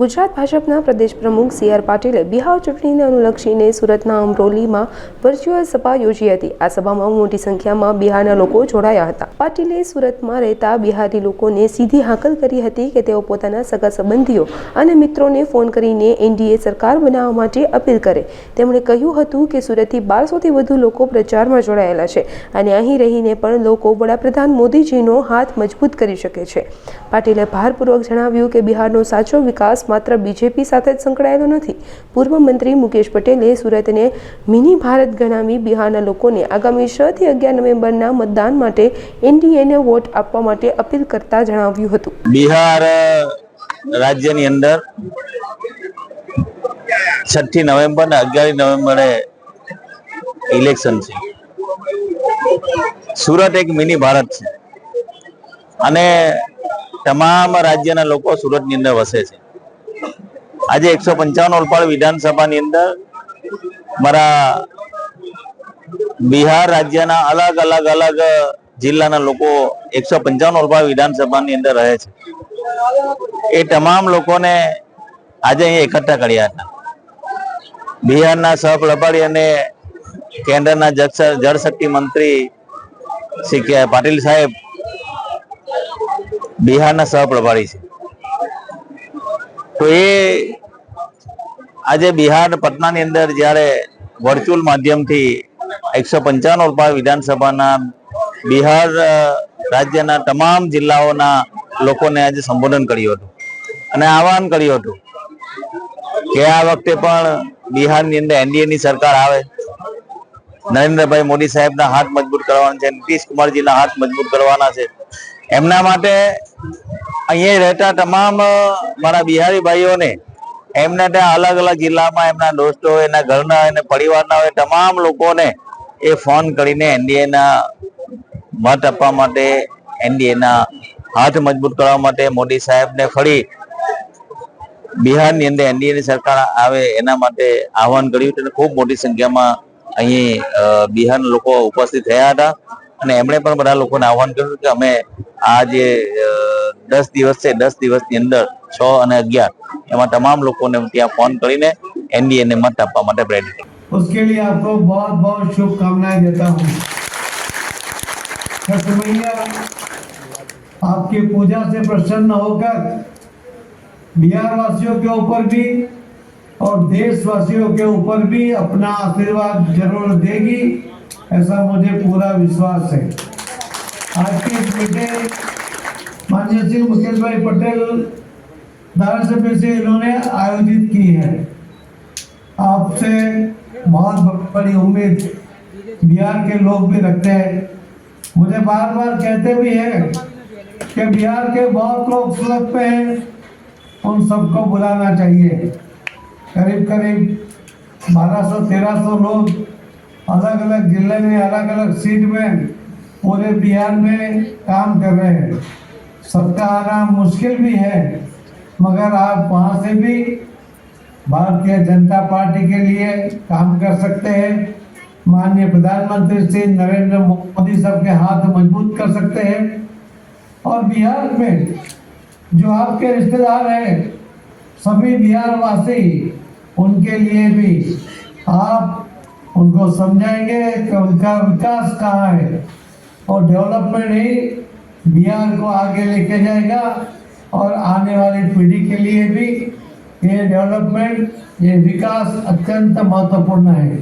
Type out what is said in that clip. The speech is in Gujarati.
ગુજરાત ભાજપના પ્રદેશ પ્રમુખ સી આર પાટીલે બિહાર ચૂંટણીને અનુલક્ષીને સુરતના અમરોલીમાં વર્ચ્યુઅલ સભા યોજી હતી. આ સભામાં મોટી સંખ્યામાં બિહારના લોકો જોડાયા હતા. પાટીલે સુરતમાં રહેતા બિહારી લોકોને સીધી હાકલ કરી હતી કે તેઓ પોતાના સગા સંબંધીઓ અને મિત્રોને ફોન કરીને એનડીએ સરકાર બનાવવા માટે અપીલ કરે. તેમણે કહ્યું હતું કે સુરતથી બારસોથી વધુ લોકો પ્રચારમાં જોડાયેલા છે અને અહીં રહીને પણ લોકો વડાપ્રધાન મોદીજીનો હાથ મજબૂત કરી શકે છે. પાટીલે ભારપૂર્વક જણાવ્યું કે બિહારનો સાચો વિકાસ માત્ર બીજેપી સાથે જ સંકળાયેલો નથી. પૂર્વ મંત્રી મુકેશ પટેલે સુરતને મિની ભારત ગણાવી બિહારના લોકોને આગામી છ થી અગિયાર નવેમ્બરના મતદાન માટે એનડીએને વોટ આપવા માટે અપીલ કરતા જણાવ્યું હતું. બિહાર રાજ્યની અંદર છઠ્ઠી નવેમ્બર ને અગિયાર નવેમ્બરે ઇલેક્શન છે. સુરત એક મિની ભારત છે. અને તમામ રાજ્યના લોકો સુરતની અંદર વસે છે. આજે એકસો પંચાવન ઓલપાડ વિધાનસભાની અંદર મારા બિહાર રાજ્યના અલગ અલગ અલગ જિલ્લાના લોકો એકસો પંચાવન ઓલપાડ વિધાનસભાની અંદર રહે છે. એ તમામ લોકોને આજે અહીંયા એકઠા કર્યા હતા. બિહારના સહ પ્રભારી અને કેન્દ્રના જળ- જળશક્તિ મંત્રી શ્રી પાટીલ સાહેબ બિહારના સહ પ્રભારી છે. તો એ આજે બિહાર પટનાની અંદર જ્યારે વર્ચ્યુઅલ માધ્યમથી એકસો પંચાવન રૂપિયા વિધાનસભાના બિહાર રાજ્યના તમામ જિલ્લાઓના લોકોને આજે સંબોધન કર્યું હતું અને આહવાન કર્યું હતું કે આ વખતે પણ બિહારની અંદર એનડીએની સરકાર આવે. નરેન્દ્રભાઈ મોદી સાહેબના હાથ મજબૂત કરવાના છે નીતિશ કુમારજીના હાથ મજબૂત કરવાના છે. એમના માટે અહીંયા રહેતા તમામ મારા બિહારી ભાઈઓને, એમના ત્યાં અલગ અલગ જિલ્લામાં એમના દોસ્તો એના ઘરના એને પરિવારના હોય, તમામ લોકોને એ ફોન કરીને એનડીએના મત આપવા માટે એનડીએના હાથ મજબૂત કરવા માટે મોદી સાહેબને ફરી બિહારની અંદર એનડીએ ની સરકાર આવે એના માટે આહવાન કર્યું અને ખૂબ મોટી સંખ્યામાં અહીં બિહારના લોકો ઉપસ્થિત થયા હતા. અને એમણે પણ બધા લોકોને આહવાન કર્યું કે અમે આ જે દસ દિવસ છે દસ દિવસની અંદર છ અને અગિયાર એમાં તમામ લોકોને ત્યાં ફોન કરીને એનડીએ ને મત આપવા માટે પ્રેરિત उसके लिए आपको बहुत बहुत शुभकामनाएं देता हूँ छठ मैया आपकी पूजा से प्रसन्न होकर बिहार वासियों के ऊपर भी और देशवासियों के ऊपर भी अपना आशीर्वाद जरूर देगी ऐसा मुझे पूरा विश्वास है आज की इस मीटिंग माननीय श्री मुकेश भाई पटेल धारासभ्य से इन्होंने आयोजित की है। आपसे बहुत बड़ी उम्मीद बिहार के लोग भी रखते हैं। मुझे बार बार कहते भी हैं कि बिहार के बहुत लोग सुलभ पे हैं, उन सबको बुलाना चाहिए। करीब करीब 1200 1300 लोग अलग अलग ज़िले में अलग अलग सीट में पूरे बिहार में काम कर रहे हैं। सबका आना मुश्किल भी है, मगर आप वहाँ से भी भारतीय जनता पार्टी के लिए काम कर सकते हैं। माननीय प्रधानमंत्री श्री नरेंद्र मोदी साहब के हाथ मज़बूत कर सकते हैं। और बिहार में जो आपके रिश्तेदार हैं, सभी बिहार वासी उनके लिए भी आप उनको समझाएँगे कि उनका विकास कहाँ है। और डेवलपमेंट ही बिहार को आगे लेके जाएगा और आने वाली पीढ़ी के लिए भी ये डेवलपमेंट ये विकास अत्यंत महत्वपूर्ण है